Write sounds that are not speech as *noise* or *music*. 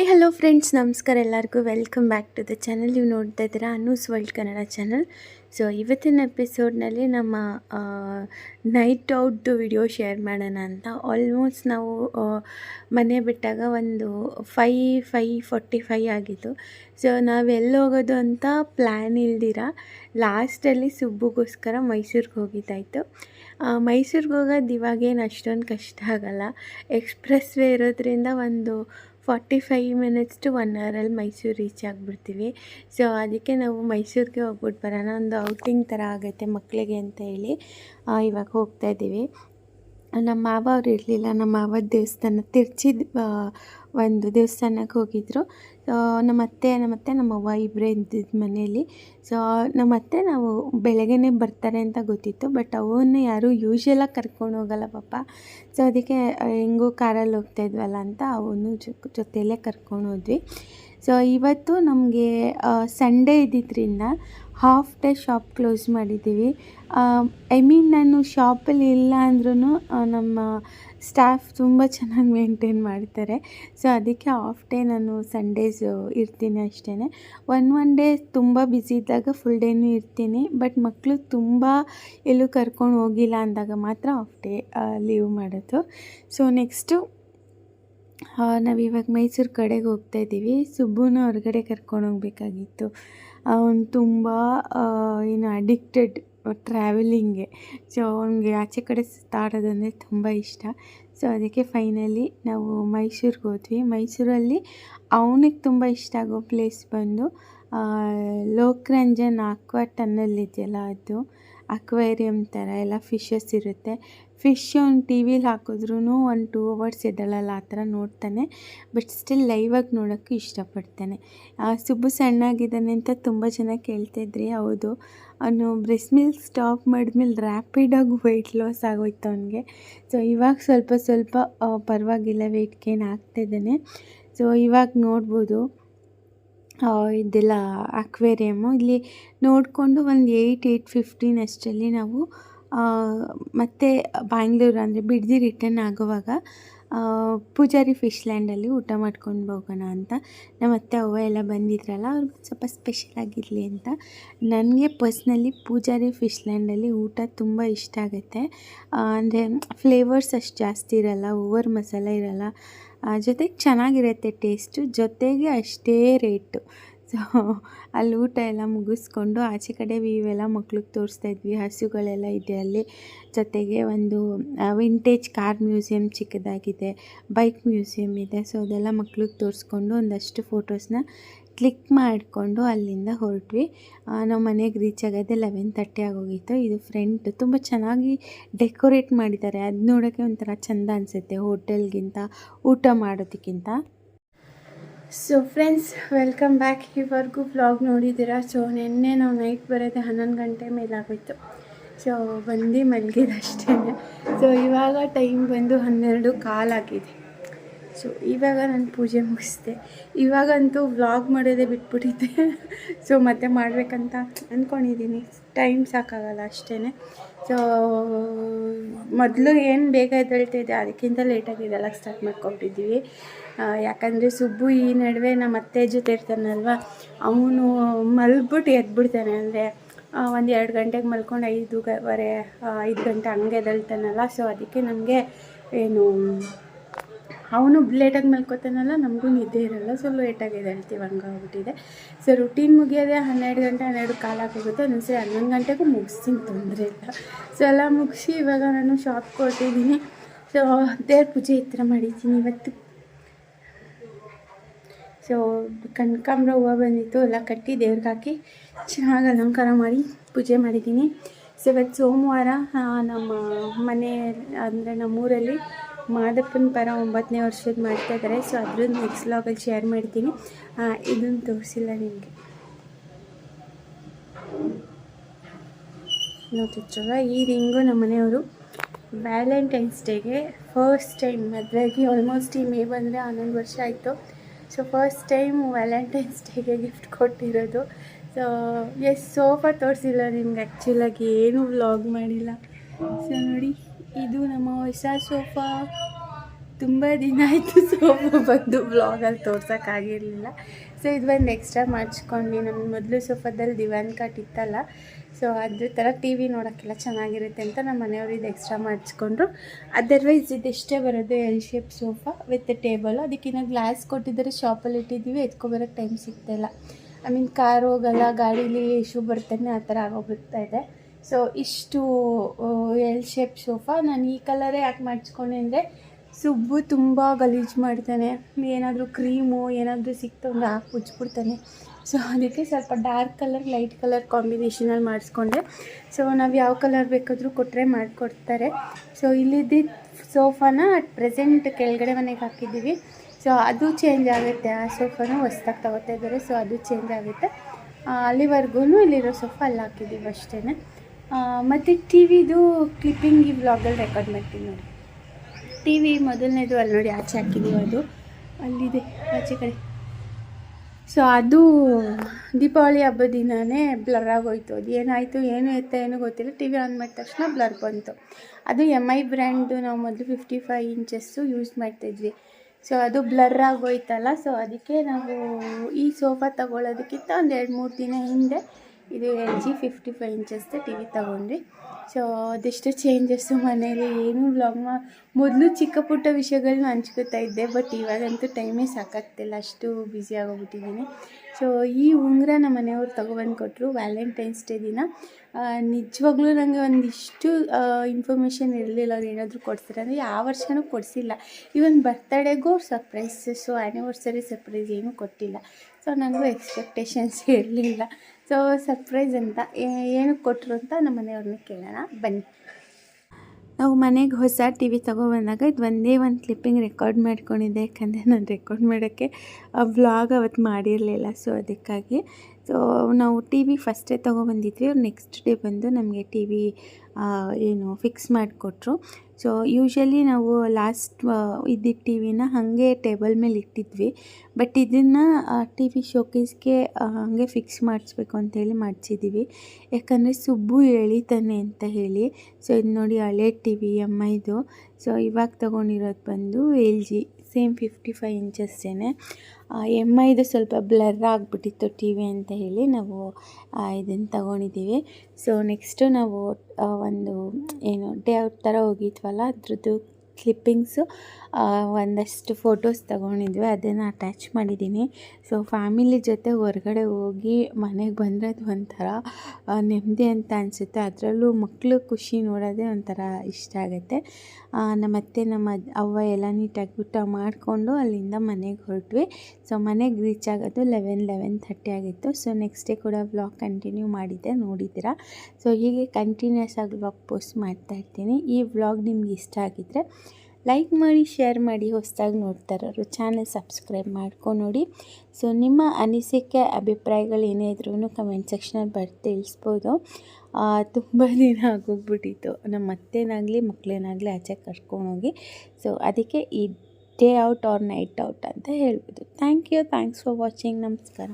Hi hello friends ನಮಸ್ಕಾರ ಎಲ್ಲರಿಗೂ. Welcome back to the channel ನೀವು ನೋಡ್ತಾ ಇದ್ದೀರಾ Anu's world Kannada channel so ಇವತ್ತಿನ ಎಪಿಸೋಡ್ನಲ್ಲಿ ನಮ್ಮ ನೈಟ್ ಔಟ್ದು ವಿಡಿಯೋ ಶೇರ್ ಮಾಡೋಣ ಅಂತ. ಆಲ್ಮೋಸ್ಟ್ ನಾವು ಮನೆ ಬಿಟ್ಟಾಗ ಒಂದು ಫೈ ಫೈ ಫೋರ್ಟಿ ಫೈ ಆಗಿತ್ತು. ಸೊ ನಾವು ಎಲ್ಲಿ ಹೋಗೋದು ಅಂತ ಪ್ಲ್ಯಾನ್ ಇಲ್ದಿರ ಲಾಸ್ಟಲ್ಲಿ ಸುಬ್ಬುಗೋಸ್ಕರ ಮೈಸೂರಿಗೆ ಹೋಗಿದ್ದಾಯಿತು. ಮೈಸೂರಿಗೆ ಹೋಗೋದು ಇವಾಗೇನು ಅಷ್ಟೊಂದು ಕಷ್ಟ ಆಗಲ್ಲ. ಎಕ್ಸ್ಪ್ರೆಸ್ ವೇ ಇರೋದ್ರಿಂದ ಒಂದು forty five minutes to one ಅವರಲ್ಲಿ ಮೈಸೂರು ರೀಚ್ ಆಗಿಬಿಡ್ತೀವಿ. ಸೊ ಅದಕ್ಕೆ ನಾವು ಮೈಸೂರಿಗೆ ಹೋಗ್ಬಿಟ್ಟು ಬರೋಣ. ಒಂದು ಔಟಿಂಗ್ ಥರ ಆಗುತ್ತೆ ಮಕ್ಕಳಿಗೆ ಅಂತ ಹೇಳಿ ಇವಾಗ ಹೋಗ್ತಾ ಇದ್ದೀವಿ. ನಮ್ಮ ಮಾವ ಅವ್ರು ಇರಲಿಲ್ಲ, ನಮ್ಮ ಮಾವ ದೇವಸ್ಥಾನ ತಿರ್ಚಿದ ಒಂದು ದೇವಸ್ಥಾನಕ್ಕೆ ಹೋಗಿದ್ರು. ಸೊ ನಮ್ಮ ಅತ್ತೆ ನಮ್ಮ ಅತ್ತೆ, ನಮ್ಮ ಅವ್ವ ಇಬ್ಬರೇ ಇದ್ದಿದ್ದು ಮನೆಯಲ್ಲಿ. ಸೊ ನಮ್ಮ ಅತ್ತೆ ನಾವು ಬೆಳಗ್ಗೆನೇ ಬರ್ತಾರೆ ಅಂತ ಗೊತ್ತಿತ್ತು ಬಟ್ ಅವನ್ನ ಯಾರೂ ಯೂಶ್ವಲಾಗಿ ಕರ್ಕೊಂಡು ಹೋಗಲ್ಲ ಪಾಪ. ಸೊ ಅದಕ್ಕೆ ಹೆಂಗೂ ಕಾರಲ್ಲಿ ಹೋಗ್ತಾ ಇದ್ವಲ್ಲ ಅಂತ ಅವನು ಜೊತೆಯಲ್ಲೇ ಕರ್ಕೊಂಡು ಹೋದ್ವಿ. ಸೊ ಇವತ್ತು ನಮಗೆ ಸಂಡೇ ಇದ್ದಿದ್ದರಿಂದ ಹಾಫ್ ಡೇ ಶಾಪ್ ಕ್ಲೋಸ್ ಮಾಡಿದ್ದೀವಿ. ಐ ಮೀನ್ ನಾನು ಶಾಪಲ್ಲಿ ಇಲ್ಲ ಅಂದ್ರೂ ನಮ್ಮ ಸ್ಟಾಫ್ ತುಂಬ ಚೆನ್ನಾಗಿ ಮೇಂಟೈನ್ ಮಾಡ್ತಾರೆ. ಸೊ ಅದಕ್ಕೆ ಆಫ್ ಡೇ ನಾನು ಸಂಡೇಸ್ ಇರ್ತೀನಿ ಅಷ್ಟೇ ಒನ್ ಒನ್ ಡೇ ತುಂಬ ಬ್ಯುಸಿ ಇದ್ದಾಗ ಫುಲ್ ಡೇನೂ ಇರ್ತೀನಿ. ಬಟ್ ಮಕ್ಕಳು ತುಂಬ ಎಲ್ಲೂ ಕರ್ಕೊಂಡು ಹೋಗಿಲ್ಲ ಅಂದಾಗ ಮಾತ್ರ ಆಫ್ ಡೇ ಲೀವ್ ಮಾಡೋದು. ಸೊ ನೆಕ್ಸ್ಟು ನಾವಿವಾಗ ಮೈಸೂರು ಕಡೆಗೆ ಹೋಗ್ತಾ ಇದ್ದೀವಿ. ಸುಬ್ಬುನ ಹೊರಗಡೆ ಕರ್ಕೊಂಡು ಹೋಗ್ಬೇಕಾಗಿತ್ತು. ಅವನು ತುಂಬ ಏನು ಅಡಿಕ್ಟೆಡ್ ಟ್ರಾವೆಲಿಂಗ್ಗೆ ಸೊ ಅವನಿಗೆ ಆಚೆ ಕಡೆ ಸುತ್ತಾಡೋದಂದರೆ ತುಂಬ ಇಷ್ಟ. ಸೊ ಅದಕ್ಕೆ ಫೈನಲಿ ನಾವು ಮೈಸೂರಿಗೆ ಹೋದ್ವಿ. ಮೈಸೂರಲ್ಲಿ ಅವನಿಗೆ ತುಂಬ ಇಷ್ಟ ಆಗೋ ಪ್ಲೇಸ್ ಬಂದು ಲೋಕರಂಜನ್ ಆಕ್ವಾ ಟನ್ನಲ್ ಇದೆಯಲ್ಲ ಅದು. ಅಕ್ವೇರಿಯಮ್ ಥರ ಎಲ್ಲ ಫಿಶಸ್ ಇರುತ್ತೆ. ಫಿಶ್ ಒಂದು ಟಿ ವಿಲಿ ಹಾಕಿದ್ರೂ ಒಂದು ಟೂ ಅವರ್ಸ್ ಇದ್ದಳಲ್ಲ ಆ ಥರ ನೋಡ್ತಾನೆ. ಬಟ್ ಸ್ಟಿಲ್ ಲೈವಾಗಿ ನೋಡೋಕ್ಕೆ ಇಷ್ಟಪಡ್ತಾನೆ. ಸುಬ್ಬು ಸಣ್ಣಾಗಿದ್ದಾನೆ ಅಂತ ತುಂಬ ಜನ ಕೇಳ್ತಾಯಿದ್ರಿ ಹೌದು. ಅವನು ಬ್ರೆಸ್ಟ್ ಮಿಲ್ಕ್ ಸ್ಟಾಪ್ ಮಾಡಿದ್ಮೇಲೆ ರ್ಯಾಪಿಡಾಗಿ ವೆಯ್ಟ್ ಲಾಸ್ ಆಗೋಯ್ತು ಅವನಿಗೆ. ಸೊ ಇವಾಗ ಸ್ವಲ್ಪ ಸ್ವಲ್ಪ ಪರವಾಗಿಲ್ಲ ವೆಯ್ಟ್ ಗೇನ್ ಆಗ್ತಾಯಿದ್ದಾನೆ ಸೊ ಇವಾಗ ನೋಡ್ಬೋದು. ಇದೆಲ್ಲ ಅಕ್ವೇರಿಯಮ್ಮು. ಇಲ್ಲಿ ನೋಡಿಕೊಂಡು ಒಂದು ಏಯ್ಟ್ ಏಯ್ಟ್ ಫಿಫ್ಟೀನ್ ಅಷ್ಟರಲ್ಲಿ ನಾವು ಮತ್ತೆ ಬ್ಯಾಂಗ್ಳೂರು ಅಂದರೆ ಬಿಡ್ದಿ ರಿಟರ್ನ್ ಆಗುವಾಗ ಪೂಜಾರಿ ಫಿಶ್ ಲ್ಯಾಂಡಲ್ಲಿ ಊಟ ಮಾಡ್ಕೊಂಡು ಹೋಗೋಣ ಅಂತ. ನಮ್ಮ ಅತ್ತೆ, ಅವ್ವ ಎಲ್ಲ ಬಂದಿದ್ರಲ್ಲ, ಅವ್ರಿಗೆ ಸ್ವಲ್ಪ ಸ್ಪೆಷಲ್ ಆಗಿರಲಿ ಅಂತ. ನನಗೆ ಪರ್ಸ್ನಲಿ ಪೂಜಾರಿ ಫಿಶ್ ಲ್ಯಾಂಡಲ್ಲಿ ಊಟ ತುಂಬ ಇಷ್ಟ ಆಗುತ್ತೆ. ಅಂದರೆ ಫ್ಲೇವರ್ಸ್ ಅಷ್ಟು ಜಾಸ್ತಿ ಇರಲ್ಲ ಓವರ್ ಮಸಾಲ ಇರಲ್ಲ. ಜೊತೆಗೆ ಚೆನ್ನಾಗಿರುತ್ತೆ ಟೇಸ್ಟು ಜೊತೆಗೆ ಅಷ್ಟೇ ರೇಟು ಸೊ ಅಲ್ಲಿ ಊಟ ಎಲ್ಲ ಮುಗಿಸ್ಕೊಂಡು ಆಚೆ ಕಡೆ ವೀವೆಲ್ಲ ಮಕ್ಳಿಗೆ ತೋರಿಸ್ತಾ ಇದ್ವಿ. ಹಸುಗಳೆಲ್ಲ ಇದೆ ಅಲ್ಲಿ. ಜೊತೆಗೆ ಒಂದು ವಿಂಟೇಜ್ ಕಾರ್ ಮ್ಯೂಸಿಯಂ ಚಿಕ್ಕದಾಗಿದೆ. ಬೈಕ್ ಮ್ಯೂಸಿಯಂ ಇದೆ. ಸೊ ಅದೆಲ್ಲ ಮಕ್ಳಿಗೆ ತೋರಿಸ್ಕೊಂಡು ಒಂದಷ್ಟು ಫೋಟೋಸ್ನ ಕ್ಲಿಕ್ ಮಾಡಿಕೊಂಡು ಅಲ್ಲಿಂದ ಹೊರಟ್ವಿ. ನಾವು ಮನೆಗೆ ರೀಚ್ ಆಗೋದೆ ಲೆವೆನ್ ತರ್ಟಿ ಆಗೋಗಿತ್ತು. ಇದು ಫ್ರೆಂಟ್ ತುಂಬ ಚೆನ್ನಾಗಿ ಡೆಕೋರೇಟ್ ಮಾಡಿದ್ದಾರೆ. ಅದು ನೋಡೋಕ್ಕೆ ಒಂಥರ ಚೆಂದ ಅನಿಸುತ್ತೆ ಹೋಟೆಲ್ಗಿಂತ, ಊಟ ಮಾಡೋದಕ್ಕಿಂತ. ಸೊ ಫ್ರೆಂಡ್ಸ್ ವೆಲ್ಕಮ್ ಬ್ಯಾಕ್ ಇವರೆಗೂ ಬ್ಲಾಗ್ ನೋಡಿದ್ದೀರಾ? ಸೊ ನಿನ್ನೆ ನಾವು ನೈಟ್ ಬರೋದೇ ಹನ್ನೊಂದು ಗಂಟೆ ಮೇಲಾಗೋಯ್ತು. ಸೊ ಬಂದು ಮಲಗಿದಷ್ಟೇ ಸೊ ಇವಾಗ ಟೈಮ್ ಬಂದು ಹನ್ನೆರಡು ಕಾಲಾಗಿದೆ. ಸೊ ಇವಾಗ ನಾನು ಪೂಜೆ ಮುಗಿಸ್ದೆ. ಇವಾಗಂತೂ ವ್ಲಾಗ್ ಮಾಡೋದೇ ಬಿಟ್ಬಿಟ್ಟಿದ್ದೆ. *laughs* ಸೊ ಮತ್ತೆ ಮಾಡಬೇಕಂತ ಅಂದ್ಕೊಂಡಿದ್ದೀನಿ ಟೈಮ್ ಸಾಕಾಗಲ್ಲ ಅಷ್ಟೇ ಸೊ ಮೊದಲು ಏನು ಬೇಗ ಎದ್ದೇಳ್ತಿದ್ದೆ, ಅದಕ್ಕಿಂತ ಲೇಟಾಗಿ ಇದೆಲ್ಲ ಸ್ಟಾರ್ಟ್ ಮಾಡ್ಕೊಬಿಟ್ಟಿದ್ದೀವಿ. ಯಾಕಂದರೆ ಸುಬ್ಬು ಈ ನಡುವೆ ನಮ್ಮ ಅತ್ತೆ ಜೊತೆ ಇರ್ತಾನಲ್ವ, ಅವನು ಮಲ್ಬಿಟ್ಟು ಎದ್ಬಿಡ್ತಾನೆ. ಅಂದರೆ ಒಂದು ಎರಡು ಗಂಟೆಗೆ ಮಲ್ಕೊಂಡು ಐದುವರೆ ಐದು ಗಂಟೆ ಹಂಗೆ ಎದ್ದೇಳ್ತಾನಲ್ಲ. ಸೊ ಅದಕ್ಕೆ ನಮಗೆ ಏನು ಅವನು ಲೇಟಾಗಿ ಮಲ್ಕೋತಾನಲ್ಲ, ನಮಗೂ ನಿದ್ದೆ ಇರಲ್ಲ ಸೊ ಲೇಟಾಗಿ ಎದ್ದೇಳ್ತೀವಿ ಹಂಗಾಗ್ಬಿಟ್ಟಿದೆ ಸೊ ರುಟೀನ್ ಮುಗಿಯೋದೆ ಹನ್ನೆರಡು ಗಂಟೆ, ಹನ್ನೆರಡು ಕಾಲಾಗೋಗುತ್ತೆ ಒಂದೊಂದ್ಸರಿ ಹನ್ನೊಂದು ಗಂಟೆಗೂ ಮುಗಿಸ್ತೀನಿ, ತೊಂದರೆ ಇಲ್ಲ. ಸೊ ಎಲ್ಲ ಮುಗಿಸಿ ಇವಾಗ ನಾನು ಶಾಪ್ ಕೊಟ್ಟಿದ್ದೀನಿ ಸೊ ದೇವ್ರ ಪೂಜೆ ಈ ಥರ ಮಾಡಿದ್ದೀನಿ ಇವತ್ತು. ಸೊ ಕನಕಾಂಬ್ರ ಹೂವು ಬಂದಿತ್ತು, ಎಲ್ಲ ಕಟ್ಟಿ ದೇವ್ರಿಗೆ ಹಾಕಿ ಚೆನ್ನಾಗಿ ಅಲಂಕಾರ ಮಾಡಿ ಪೂಜೆ ಮಾಡಿದ್ದೀನಿ. ಸೊ ಇವತ್ತು ಸೋಮವಾರ ನಮ್ಮ ಮನೆ, ಅಂದರೆ ನಮ್ಮೂರಲ್ಲಿ ಮಾದಪ್ಪನ ಪರ ಒಂಬತ್ತನೇ ವರ್ಷದ ಮಾಡ್ತಾ ಇದ್ದಾರೆ ಸೊ ಅದ್ರದ್ದು ನೆಕ್ಸ್ಟ್ ಲಾಗಲ್ಲಿ ಶೇರ್ ಮಾಡ್ತೀನಿ. ಇದನ್ನು ತೋರಿಸಿಲ್ಲ ನಿಮಗೆ. ನೋಡ್ತಿರ್ತಾರ ಈ ರಿಂಗು ನಮ್ಮ ಮನೆಯವರು ವ್ಯಾಲೆಂಟೈನ್ಸ್ ಡೇಗೆ ಫಸ್ಟ್ ಟೈಮ್ ಮದುವೆಗೆ ಆಲ್ಮೋಸ್ಟ್ ಈ ಮೇ ಬಂದರೆ ಹನ್ನೊಂದು ವರ್ಷ ಆಯಿತು. ಸೊ ಫಸ್ಟ್ ಟೈಮ್ ವ್ಯಾಲೆಂಟೈನ್ಸ್ ಡೇಗೆ ಗಿಫ್ಟ್ ಕೊಟ್ಟಿರೋದು. ಸೊ ಎಸ್ ಸೋಫಾ ತೋರಿಸಿಲ್ಲ ನಿಮ್ಗೆ. ಆ್ಯಕ್ಚುಲಾಗಿ ಏನೂ ವ್ಲಾಗ್ ಮಾಡಿಲ್ಲ. ಸೊ ನೋಡಿ. ಇದು ನಮ್ಮ ಹೊಸ ಸೋಫಾ. ತುಂಬ ದಿನ ಆಯಿತು ಸೋಫಾ ಬಂದು ಬ್ಲಾಗಲ್ಲಿ ತೋರ್ಸೋಕ್ಕಾಗಿರಲಿಲ್ಲ ಸೊ ಇದು ಒಂದು ಎಕ್ಸ್ಟ್ರಾ ಮಾಡಿಸ್ಕೊಂಡ್ವಿ. ನಮ್ಮ ಮೊದಲು ಸೋಫಾದಲ್ಲಿ ದಿವಾನ್ ಕಟ್ ಇತ್ತಲ್ಲ. ಸೊ ಅದ್ರ ಥರ ಟಿ ವಿ ನೋಡೋಕ್ಕೆಲ್ಲ ಚೆನ್ನಾಗಿರುತ್ತೆ ಅಂತ ನಮ್ಮ ಮನೆಯವರು ಇದು ಎಕ್ಸ್ಟ್ರಾ ಮಾಡಿಸ್ಕೊಂಡ್ರು. ಅದರ್ವೈಸ್ ಇದಿಷ್ಟೇ ಬರೋದು L shape sofa with table ಅದಕ್ಕಿನ್ನ ಗ್ಲಾಸ್ ಕೊಟ್ಟಿದ್ದಾರೆ. ಶಾಪಲ್ಲಿ ಇಟ್ಟಿದ್ದೀವಿ. ಎತ್ಕೊಬರೋಕ್ಕೆ ಟೈಮ್ ಸಿಗ್ತಾಯಿಲ್ಲ ಐ ಮೀನ್ ಕಾರ್ ಹೋಗಲ್ಲ, ಗಾಡೀಲಿ ಇಶ್ಯೂ ಬರ್ತಾನೆ, ಆ ಥರ ಆಗೋಗ್ಬಿಡ್ತಾ ಇದೆ. ಸೊ ಇಷ್ಟು ಎಲ್ ಶೇಪ್ ಸೋಫಾ ನಾನು ಈ ಕಲರೇ ಯಾಕೆ ಮಾಡಿಸ್ಕೊಂಡೆ ಅಂದರೆ ಸುಬ್ಬು ತುಂಬ ಗಲೀಜು ಮಾಡ್ತಾನೆ. ಏನಾದರೂ ಕ್ರೀಮು ಏನಾದರೂ ಸಿಕ್ತು ಅಂದರೆ ಹಾಕಿ ಉಜ್ಬಿಡ್ತಾನೆ ಸೊ ಅದಕ್ಕೆ ಸ್ವಲ್ಪ ಡಾರ್ಕ್ ಕಲರ್ ಲೈಟ್ ಕಲರ್ ಕಾಂಬಿನೇಷನಲ್ಲಿ ಮಾಡಿಸ್ಕೊಂಡೆ. ಸೊ ನಾವು ಯಾವ ಕಲರ್ ಬೇಕಾದರೂ ಕೊಟ್ಟರೆ ಮಾಡಿಕೊಡ್ತಾರೆ. ಸೊ ಇಲ್ಲಿದ್ದ ಸೋಫಾನ ಅಟ್ ಪ್ರೆಸೆಂಟ್ ಕೆಳಗಡೆ ಮನೆಗೆ ಹಾಕಿದ್ದೀವಿ. ಸೊ ಅದು ಚೇಂಜ್ ಆಗುತ್ತೆ. ಆ ಸೋಫಾನು ಹೊಸ್ದಾಗಿ ತಗೋತಾ ಇದ್ದಾರೆ. ಸೊ ಅದು ಚೇಂಜ್ ಆಗುತ್ತೆ. ಅಲ್ಲಿವರೆಗೂ ಇಲ್ಲಿರೋ ಸೋಫಾ ಅಲ್ಲಿ ಹಾಕಿದ್ದೀವಿ ಅಷ್ಟೇ ಮತ್ತು ಟಿ ವಿದು ಕ್ಲಿಪ್ಪಿಂಗ್ ಈ ವ್ಲಾಗಲ್ಲಿ ರೆಕಾರ್ಡ್ ಮಾಡ್ತೀನಿ ನೋಡಿ. ಟಿ ವಿ ಮೊದಲನೇದು ಅಲ್ಲಿ ನೋಡಿ ಆಚೆ ಹಾಕಿದ್ದೀವಿ ಅದು. ಅಲ್ಲಿದೆ, ಆಚೆ ಕಡೆ. ಸೊ ಅದು ದೀಪಾವಳಿ ಹಬ್ಬದ ದಿನವೇ ಬ್ಲರ್ ಆಗೋಯ್ತು. ಅದು ಏನಾಯಿತು, ಏನು ಎತ್ತ, ಏನು ಗೊತ್ತಿಲ್ಲ. ಟಿ ವಿ ಆನ್ ಮಾಡಿದ ತಕ್ಷಣ ಬ್ಲರ್ ಬಂತು. ಅದು ಎಂ ಐ ಬ್ರ್ಯಾಂಡು ನಾವು ಮೊದಲು ಫಿಫ್ಟಿ ಫೈವ್ ಇಂಚಸ್ಸು ಯೂಸ್ ಮಾಡ್ತಿದ್ವಿ ಸೊ ಅದು ಬ್ಲರ್ ಆಗೋಯ್ತಲ್ಲ. ಸೊ ಅದಕ್ಕೆ ನಾವು ಈ ಸೋಫಾ ತಗೊಳ್ಳೋದಕ್ಕಿಂತ ಒಂದು ಎರಡು ಮೂರು ದಿನ ಹಿಂದೆ ಇದು ಎಲ್ ಜಿ ಫಿಫ್ಟಿ ಫೈವ್ ಇಂಚಸ್ದು ಟಿ ವಿ ತೊಗೊಂಡ್ವಿ. ಸೊ ಅದೆಷ್ಟು ಚೇಂಜಸ್ಸು ಮನೇಲಿ ಏನೂ ಬ್ಲಾಗ್ ಮಾ, ಮೊದಲು ಚಿಕ್ಕ ಪುಟ್ಟ ವಿಷಯಗಳನ್ನ ಹಂಚ್ಕೋತಾ ಇದ್ದೆ ಬಟ್ ಇವಾಗಂತೂ ಟೈಮೇ ಸಾಕಾಗ್ತಿಲ್ಲ. ಅಷ್ಟು ಬ್ಯುಸಿ ಆಗೋಗ್ಬಿಟ್ಟಿದ್ದೀನಿ. ಸೊ ಈ ಉಂಗುರ ನಮ್ಮ ಮನೆಯವ್ರು ತೊಗೊಬಂದು ಕೊಟ್ಟರು ವ್ಯಾಲೆಂಟೈನ್ಸ್ ಡೇ ದಿನ ನಿಜವಾಗ್ಲೂ ನನಗೆ ಒಂದಿಷ್ಟು ಇನ್ಫಾರ್ಮೇಷನ್ ಇರಲಿಲ್ಲ. ಅವ್ರು ಏನಾದರೂ ಕೊಡ್ತಾರೆ ಅಂದರೆ ಯಾವ ವರ್ಷನೂ ಕೊಡಿಸಿಲ್ಲ. ಈವನ್ ಬರ್ತಡೇಗೂ ಸರ್ಪ್ರೈಸಸ್ಸು ಆ್ಯನಿವರ್ಸರಿ ಸರ್ಪ್ರೈಸ್ ಏನೂ ಕೊಟ್ಟಿಲ್ಲ. ಸೊ ನನಗೂ ಎಕ್ಸ್ಪೆಕ್ಟೇಷನ್ಸ್ ಇರಲಿಲ್ಲ. ಸೊ ಸರ್ಪ್ರೈಸ್ ಅಂತ ಏನಕ್ಕೆ ಕೊಟ್ಟರು ಅಂತ ನಮ್ಮ ಮನೆಯವ್ರನ್ನ ಕೇಳೋಣ. ಬನ್ನಿ. ನಾವು ಮನೆಗೆ ಹೊಸ ಟಿ ವಿ ತೊಗೊಬಂದಾಗ ಇದು ಒಂದೇ ಒಂದು ಕ್ಲಿಪ್ಪಿಂಗ್ ರೆಕಾರ್ಡ್ ಮಾಡ್ಕೊಂಡಿದ್ದೆ. ಯಾಕಂದರೆ ನಾನು ರೆಕಾರ್ಡ್ ಮಾಡೋಕ್ಕೆ ವ್ಲಾಗ್ ಅವತ್ತು ಮಾಡಿರಲಿಲ್ಲ. ಸೊ ಅದಕ್ಕಾಗಿ ಸೊ ನಾವು ಟಿ ವಿ ಫಸ್ಟೇ ತೊಗೊಬಂದಿದ್ವಿ. ಅವ್ರು ನೆಕ್ಸ್ಟ್ ಡೇ ಬಂದು ನಮಗೆ ಟಿ ವಿ ಏನು ಫಿಕ್ಸ್ ಮಾಡಿಕೊಟ್ರು. ಸೊ ಯೂಶ್ವಲಿ ನಾವು ಲಾಸ್ಟ್ ಇದ್ದಿದ್ದ ಟಿ ವಿನ ಹಾಗೆ ಟೇಬಲ್ ಮೇಲೆ ಇಟ್ಟಿದ್ವಿ. ಬಟ್ ಇದನ್ನು ಟಿ ವಿ ಶೋಕೇಸ್ಗೆ ಹಾಗೆ ಫಿಕ್ಸ್ ಮಾಡಿಸ್ಬೇಕು ಅಂತೇಳಿ ಮಾಡಿಸಿದ್ದೀವಿ ಯಾಕಂದರೆ ಸುಬ್ಬು ಎಳಿತಾನೆ ಅಂತ ಹೇಳಿ. ಸೊ ಇದು ನೋಡಿ ಹಳೆ ಟಿ ವಿ ಎಂ ಐದು ಸೊ ಇವಾಗ ತೊಗೊಂಡಿರೋದು ಬಂದು L G same fifty five ಇಂಚಸ್ಸೇ M ಐದು ಸ್ವಲ್ಪ ಬ್ಲರ್ ಆಗಿಬಿಟ್ಟಿತ್ತು ಟಿ ವಿ ಅಂತ ಹೇಳಿ ನಾವು ಇದನ್ನು ತಗೊಂಡಿದ್ದೀವಿ. ಸೊ ನೆಕ್ಸ್ಟು ನಾವು ಒಂದು, ಏನು, ಡೇ ಔಟ್ ಥರ ಹೋಗಿದ್ವಲ್ಲ, ಅದ್ರದ್ದು ಕ್ಲಿಪ್ಪಿಂಗ್ಸು ಒಂದಷ್ಟು ಫೋಟೋಸ್ ತಗೊಂಡಿದ್ವಿ, ಅದನ್ನು ಅಟ್ಯಾಚ್ ಮಾಡಿದ್ದೀನಿ ಸೊ ಫ್ಯಾಮಿಲಿ ಜೊತೆ ಹೊರಗಡೆ ಹೋಗಿ ಮನೆಗೆ ಬಂದರೆ ಅದು ಒಂಥರ ನೆಮ್ಮದಿ ಅಂತ ಅನಿಸುತ್ತೆ. ಅದರಲ್ಲೂ ಮಕ್ಕಳು ಖುಷಿ ನೋಡೋದೇ ಒಂಥರ ಇಷ್ಟ ಆಗುತ್ತೆ. ನಮ್ಮತ್ತೆ, ನಮ್ಮ ಅವ್ವ ಎಲ್ಲ ನೀಟಾಗಿ ಊಟ ಮಾಡಿಕೊಂಡು ಅಲ್ಲಿಂದ ಮನೆಗೆ ಹೊರಟ್ವಿ. ಸೊ ಮನೆಗೆ ರೀಚ್ ಆಗೋದು ಲೆವೆನ್ ಲೆವೆನ್ ಥರ್ಟಿ ಆಗಿತ್ತು. ಸೊ ನೆಕ್ಸ್ಟ್ ಡೇ ಕೂಡ ವ್ಲಾಗ್ ಕಂಟಿನ್ಯೂ ಮಾಡಿದ್ದೆ, ನೋಡಿದ್ದೀರಾ? ಸೊ ಹೀಗೆ ಕಂಟಿನ್ಯೂಸ್ ಆಗಿ ವ್ಲಾಗ್ ಪೋಸ್ಟ್ ಮಾಡ್ತಾ ಇರ್ತೀನಿ. ಈ ವ್ಲಾಗ್ ನಿಮ್ಗೆ ಇಷ್ಟ ಆಗಿದ್ದರೆ ಲೈಕ್ ಮಾಡಿ ಶೇರ್ ಮಾಡಿ ಹೊಸದಾಗಿ ನೋಡ್ತಾ ಇರೋರು ಚಾನಲ್ ಸಬ್ಸ್ಕ್ರೈಬ್ ಮಾಡ್ಕೊಂಡು ನೋಡಿ. ಸೊ ನಿಮ್ಮ ಅನಿಸಿಕೆ, ಅಭಿಪ್ರಾಯಗಳು ಏನೇ ಇದ್ರೂ ಕಮೆಂಟ್ ಸೆಕ್ಷನಲ್ಲಿ ಬರ್ದು ತಿಳಿಸ್ಬೋದು. ತುಂಬ ದಿನ ಆಗೋಗ್ಬಿಟ್ಟಿತ್ತು. ನಮ್ಮ ಅತ್ತೆನಾಗಲಿ ಮಕ್ಕಳೇನಾಗಲಿ ಆಚೆ ಕರ್ಕೊಂಡೋಗಿ ಸೊ ಅದಕ್ಕೆ ಈ day out or night out ಅಂತ ಹೇಳ್ಬೋದು. Thank you thanks for watching ನಮಸ್ಕಾರ.